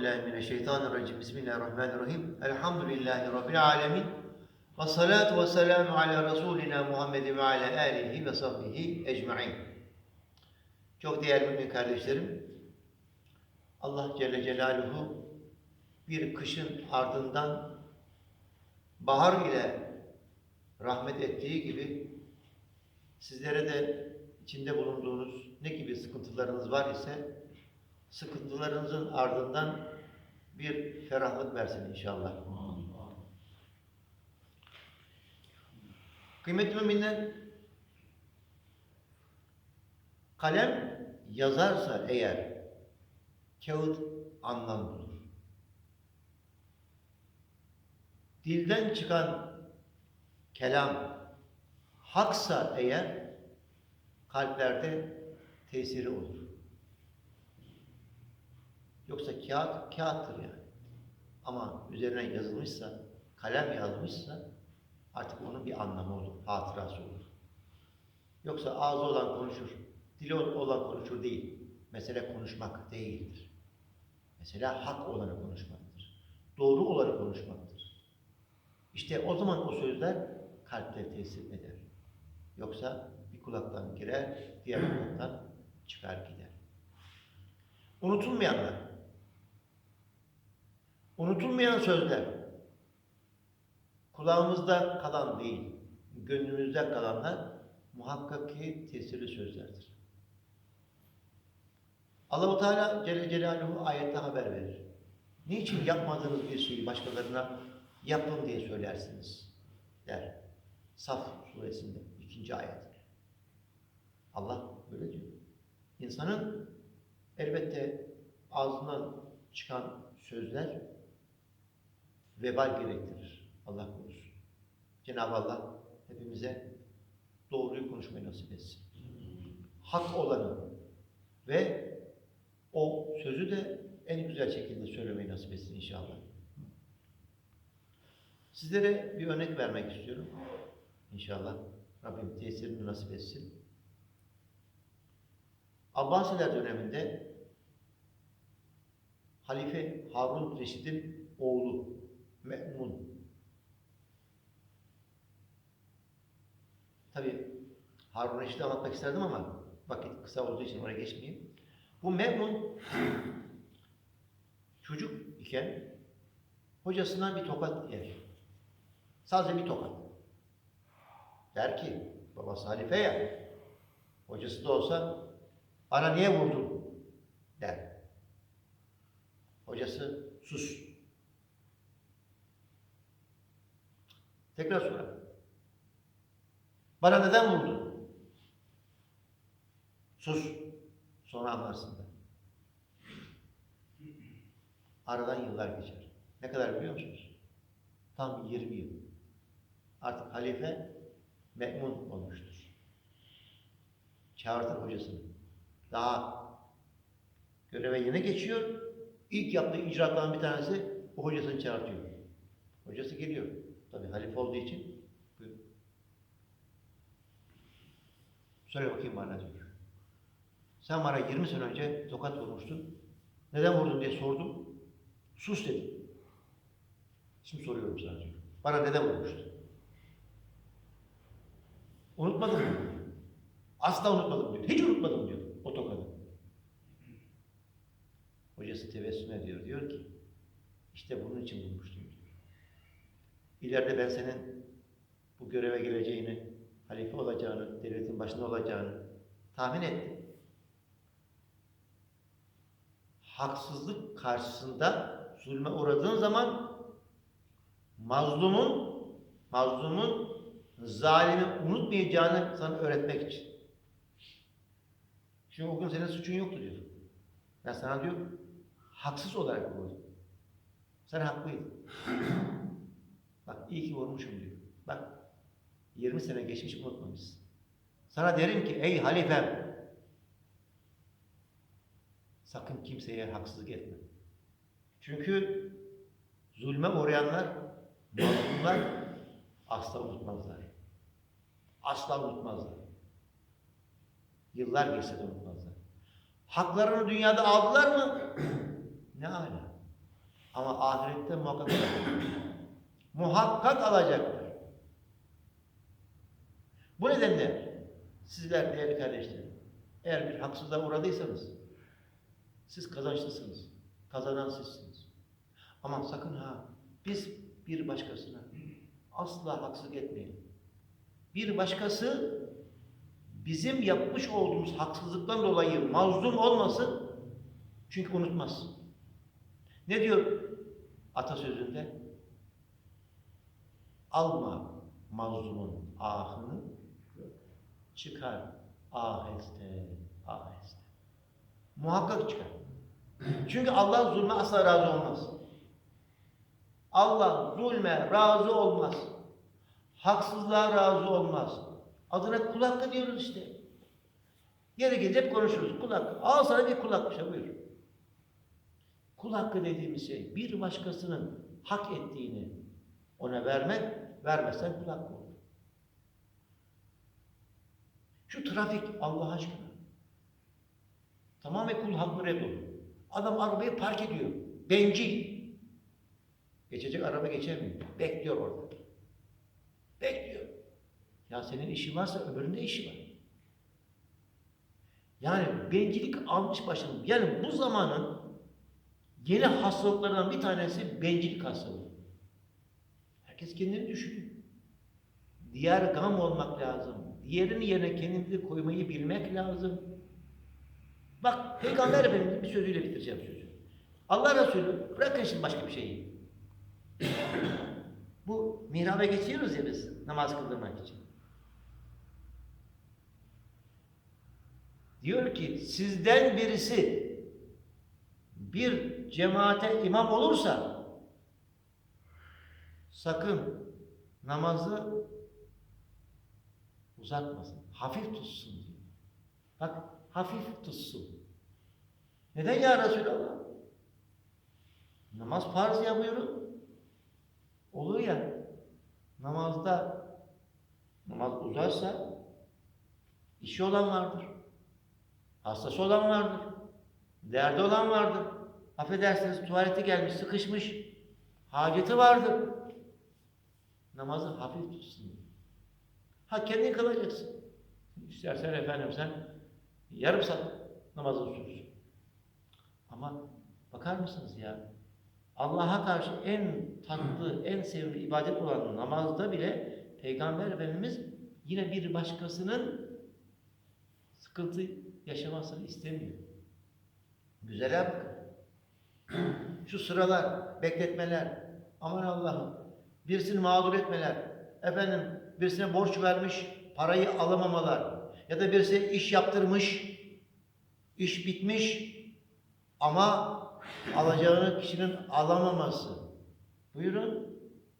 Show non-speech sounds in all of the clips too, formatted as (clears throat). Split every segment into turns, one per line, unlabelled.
billahi mineşşeytanirracim. Bismillahirrahmanirrahim. Elhamdülillahi Rabbil alemin. Ve salatu ve selamu ala Resulina Muhammed ve ala alihi ve sahbihi ecma'in. Çok değerli mümin kardeşlerim, Allah Celle Celaluhu bir kışın ardından bahar ile rahmet ettiği gibi sizlere de içinde bulunduğunuz ne gibi sıkıntılarınız var ise sıkıntılarınızın ardından bir ferahlık versin inşallah. Kıymetli müminler, kalem yazarsa eğer kağıt anlam bulur. Dilden çıkan kelam haksa eğer kalplerde tesiri olur. Yoksa kağıt kağıttır yani. Ama üzerine yazılmışsa, kalem yazmışsa artık onun bir anlamı olur, hatırası olur. Yoksa ağzı olan konuşur, dili olan konuşur değil. Mesele konuşmak değildir. Mesele hak olanı konuşmaktır. Doğru olanı konuşmaktır. İşte o zaman o sözler kalpte tesir eder. Yoksa bir kulaktan girer, diğer kulaktan çıkar gider. Unutulmayanlar, unutulmayan sözler, kulağımızda kalan değil, gönlümüzde kalanlar muhakkak ki tesirli sözlerdir. Allahu Teala Celle Celaluhu ayette haber verir. Niçin yapmadığınız bir şeyi başkalarına yapın diye söylersiniz der. Saf suresinde ikinci ayet. Allah böyle diyor. İnsanın elbette ağzından çıkan sözler vebal gerektirir. Allah korusun. Cenab-ı Allah hepimize doğruyu konuşmayı nasip etsin. Hak olanı ve o sözü de en güzel şekilde söylemeyi nasip etsin inşallah. Sizlere bir örnek vermek istiyorum. İnşallah Rabbim tesirini nasip etsin. Abbasiler döneminde Halife Harun Reşid'in oğlu Me'mun. Tabi Harun Reşid'i anlatmak isterdim ama vakit kısa olduğu için oraya geçmeyeyim. Bu Me'mun (clears throat) çocuk iken hocasından bir tokat yer. Sadece bir tokat. Der ki, babası halife ya, hocası da olsa bana niye vurdun der. Hocası sus. Tekrar sorar. Bana neden vurdun? Sus. Sonra anlarsın da. Aradan yıllar geçer. Ne kadar biliyor musunuz? Tam 20 yıl. Artık halife me'mun olmuştur. Çağırtır hocasını. Daha göreve yeni geçiyor. İlk yaptığı icraatların bir tanesi o hocasını çağırtıyor. Hocası geliyor. Tabi halife olduğu için. Buyur. Söyle bakayım bana diyor. Sen bana 20 sene önce tokat vurmuştun. Neden vurdun diye sordum. Sus dedim. Şimdi soruyorum sana diyor. Bana neden vurmuştun? Unutmadım mı? Asla unutmadım diyor. Hiç unutmadım diyor o tokadı. Hocası tebessüm ediyor. Diyor ki işte bunun için vurmuştum diyor. İleride ben senin bu göreve geleceğini, halife olacağını, devletin başında olacağını tahmin ettim. Haksızlık karşısında zulme uğradığın zaman mazlumun mazlumun zalimi unutmayacağını sana öğretmek için. Çünkü o gün senin suçun yoktu diyor. Ben sana diyor haksız olarak vurdum. Sen haklıydın. İyi ki vurmuşum diyor. Bak 20 sene geçmiş unutmamışsın. Sana derim ki ey halifem sakın kimseye haksızlık etme. Çünkü zulme uğrayanlar, mazlumlar asla unutmazlar. Asla unutmazlar. Yıllar geçse de unutmazlar. Haklarını dünyada aldılar mı? (clears throat) ne ala. Ama ahirette muhakkak. Muhakkak alacaklar. Bu nedenle sizler değerli kardeşlerim, eğer bir haksızlığa uğradıysanız siz kazançlısınız. Kazanan sizsiniz. Ama sakın ha biz bir başkasına asla haksızlık etmeyelim. Bir başkası bizim yapmış olduğumuz haksızlıktan dolayı mazlum olmasın çünkü unutmaz. Ne diyor atasözünde? Alma mazlumun ahını çıkar aheste aheste. Muhakkak çıkar. Çünkü Allah zulme asla razı olmaz. Allah zulme razı olmaz. Haksızlığa razı olmaz. Adına kul hakkı diyoruz işte. Gelince hep konuşuruz. Kul hakkı. Al sana bir kul hakkı. işte, buyur. Kul hakkı dediğimiz şey bir başkasının hak ettiğini ona vermek, vermezsen kul hakkı olur. Şu trafik Allah aşkına. Tamamen kul hakları dolu. Adam arabayı park ediyor. Bencil. Geçecek araba geçemiyor. Bekliyor orada. Bekliyor. Ya senin işin varsa öbüründe işi var. Yani bencillik almış başını. Yani bu zamanın yeni hastalıklarından bir tanesi bencillik hastalığı. Herkes kendini düşünüyor. Diğer gam olmak lazım. Diğerinin yerine kendimizi koymayı bilmek lazım. Bak Peygamber Efendimiz'in bir sözüyle bitireceğim sözü. Allah Resulü bırakın şimdi başka bir şeyi. (coughs) Bu mihraba geçiyoruz ya biz namaz kıldırmak için. Diyor ki sizden birisi bir cemaate imam olursa sakın namazı uzatmasın. Hafif tutsun diyor. Bak hafif tutsun. Neden ya Resulallah? Namaz farz ya buyurun. Olur ya namazda namaz uzarsa işi olan vardır. Hastası olan vardır. Derdi olan vardır. Affedersiniz tuvalete gelmiş, sıkışmış. Haceti vardır. Namazı hafif tutsun. Ha kendin kılacaksın. İstersen efendim sen yarım saat namazın sürsün. Ama bakar mısınız ya? Allah'a karşı en tatlı, en sevimli ibadet olan namazda bile Peygamber Efendimiz yine bir başkasının sıkıntı yaşamasını istemiyor. Güzele bakın. Şu sıralar, bekletmeler, aman Allah'ım, birisini mağdur etmeler, efendim birisine borç vermiş, parayı alamamalar ya da birisi iş yaptırmış, iş bitmiş ama alacağını kişinin alamaması. Buyurun.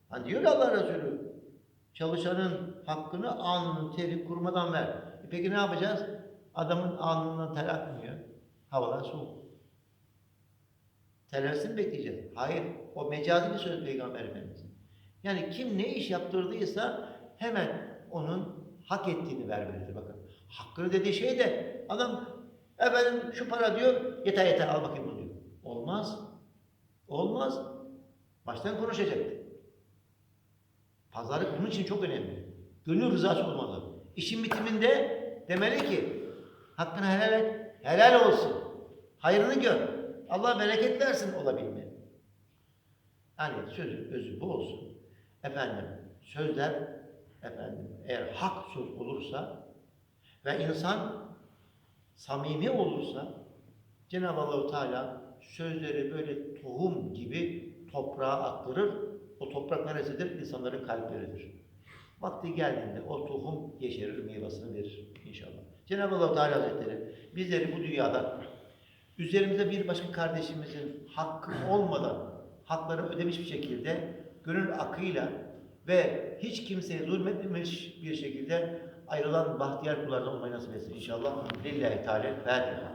Hani diyor Allah Resulü, çalışanın hakkını alnının teri kurmadan ver. E peki ne yapacağız? Adamın alnından ter akmıyor. Havalar soğuk. Terlesin bekleyeceğiz. Hayır. O mecazi bir söz Peygamber Efendimiz'in. Yani kim ne iş yaptırdıysa hemen onun hak ettiğini vermelidir. Bakın. Hakkını dediği şey de adam efendim şu para diyor yeter yeter al bakayım bunu diyor. Olmaz. Olmaz. Baştan konuşacaktı. Pazarlık bunun için çok önemli. Gönül rızası olmalı. İşin bitiminde demeli ki hakkını helal et. Helal olsun. Hayrını gör. Allah bereket versin olabilme. Yani sözün özü bu olsun. Efendim sözler efendim eğer hak söz olursa ve insan samimi olursa Cenab-ı Allahu Teala sözleri böyle tohum gibi toprağa aktarır. O toprak neresidir? İnsanların kalpleridir. Vakti geldiğinde o tohum yeşerir, meyvasını verir inşallah. Cenab-ı Allah Teala Hazretleri bizleri bu dünyada üzerimize bir başka kardeşimizin hakkı olmadan hakları ödemiş bir şekilde gönül akıyla ve hiç kimseye zulmetmemiş bir şekilde ayrılan bahtiyar kullardan olmayı nasip etsin inşallah. Lillahi Teala Fatiha.